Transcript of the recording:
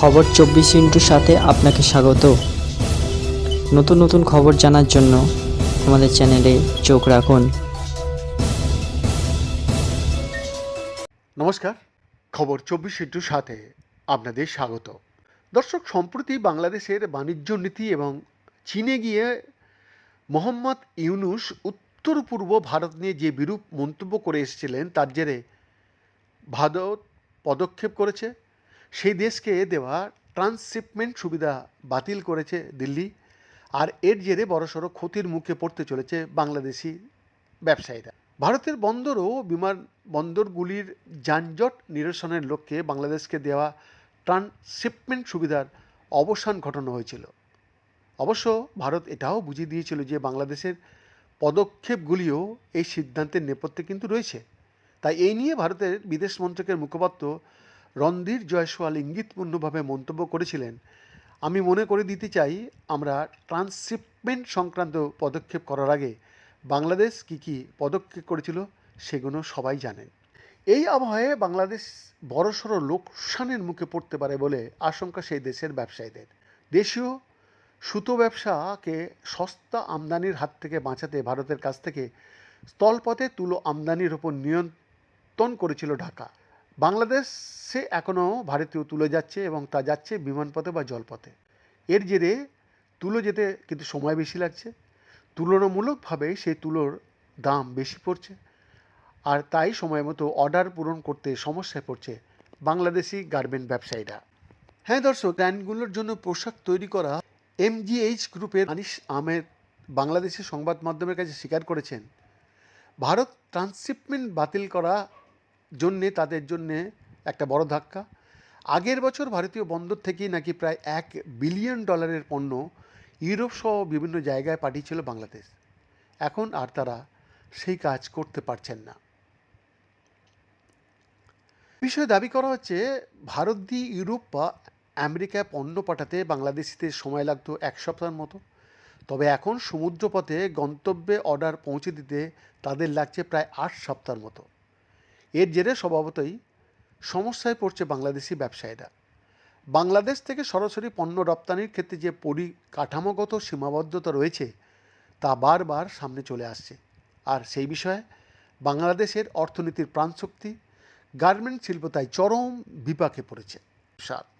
খবর চব্বিশ ইন্টুর সাথে আপনাকে স্বাগত। নতুন নতুন খবর জানার জন্য আমাদের চ্যানেলে চোখ রাখুন। নমস্কার, খবর চব্বিশ ইন্টুর সাথে আপনাদের স্বাগত। দর্শক, সম্প্রতি বাংলাদেশের বাণিজ্য নীতি এবং চীনে গিয়ে মোহাম্মদ ইউনুস উত্তর পূর্ব ভারত নিয়ে যে বিরূপ মন্তব্য করে এসেছিলেন, তার জেরে ভারত পদক্ষেপ করেছে। সেই দেশকে দেওয়া ট্রান্সশিপমেন্ট সুবিধা বাতিল করেছে দিল্লি, আর এর জেরে বড়সড় ক্ষতির মুখে পড়তে চলেছে বাংলাদেশি ব্যবসায়ীরা। ভারতের বন্দর ও বিমান বন্দরগুলির যানজট নিরসনের লক্ষ্যে বাংলাদেশকে দেওয়া ট্রান্সশিপমেন্ট সুবিধার অবসান ঘটানো হয়েছিল। অবশ্য ভারত এটাও বুঝিয়ে দিয়েছিল যে বাংলাদেশের পদক্ষেপগুলিও এই সিদ্ধান্তের নেপথ্যে কিন্তু রয়েছে। তাই এই নিয়ে ভারতের বিদেশ মন্ত্রকের মুখপাত্র রণধীর জয়সওয়াল ইঙ্গিতপূর্ণভাবে মন্তব্য করেছিলেন, আমি মনে করে দিতে চাই, আমরা ট্রান্সশিপমেন্ট সংক্রান্ত পদক্ষেপ করার আগে বাংলাদেশ কি কি পদক্ষেপ করেছিল সেগুলো সবাই জানেন। এই আবহাওয়ায় বাংলাদেশ বড়সড় লোকসানের মুখে পড়তে পারে বলে আশঙ্কা সেই দেশের ব্যবসায়ীদের। দেশীয় সুতো ব্যবসাকে সস্তা আমদানির হাত থেকে বাঁচাতে ভারতের কাছ থেকে স্থলপথে তুলো আমদানির ওপর নিয়ন্ত্রণ করেছিল ঢাকা। বাংলাদেশে এখনও ভারতীয় তুলে যাচ্ছে এবং তা যাচ্ছে বিমানপথে বা জলপথে। এর জেরে তুলো যেতে কিন্তু সময় বেশি লাগছে। তুলনামূলকভাবে সেই তুলোর দাম বেশি পড়ছে। আর তাই সময় মতো অর্ডার পূরণ করতে সমস্যায় পড়ছে বাংলাদেশি গার্মেন্ট ব্যবসায়ীরা। হ্যাঁ দর্শক ব্র্যান্ডগুলোর জন্য পোশাক তৈরি করা এমজিএইচ গ্রুপের আনিস আহমেদ বাংলাদেশের সংবাদ মাধ্যমের কাছে স্বীকার করেছেন, ভারত ট্রান্সশিপমেন্ট বাতিল করা জন্যে, তাদের জন্যে একটা বড় ধাক্কা। আগের বছর ভারতীয় বন্দর থেকেই নাকি প্রায় এক বিলিয়ন ডলারের পণ্য ইউরোপ সহ বিভিন্ন জায়গায় পাঠিয়েছিল বাংলাদেশ। এখন আর তারা সেই কাজ করতে পারছেন না। বিষয়ে দাবি করা হচ্ছে, ভারত দিয়ে ইউরোপ বা আমেরিকায় পণ্য পাঠাতে বাংলাদেশিদের সময় লাগতো এক সপ্তাহের মতো। তবে এখন সমুদ্রপথে গন্তব্যে অর্ডার পৌঁছে দিতে তাদের লাগছে প্রায় আট সপ্তাহের মতো। এর জেরে স্বভাবতই সমস্যায় পড়ছে বাংলাদেশি ব্যবসায়ীরা। বাংলাদেশ থেকে সরাসরি পণ্য রপ্তানির ক্ষেত্রে যে পরিকাঠামোগত সীমাবদ্ধতা রয়েছে, তা বারবার সামনে চলে আসছে। আর সেই বিষয়ে বাংলাদেশের অর্থনীতির প্রাণশক্তি গার্মেন্ট শিল্প তাই চরম বিপাকে পড়েছে। সার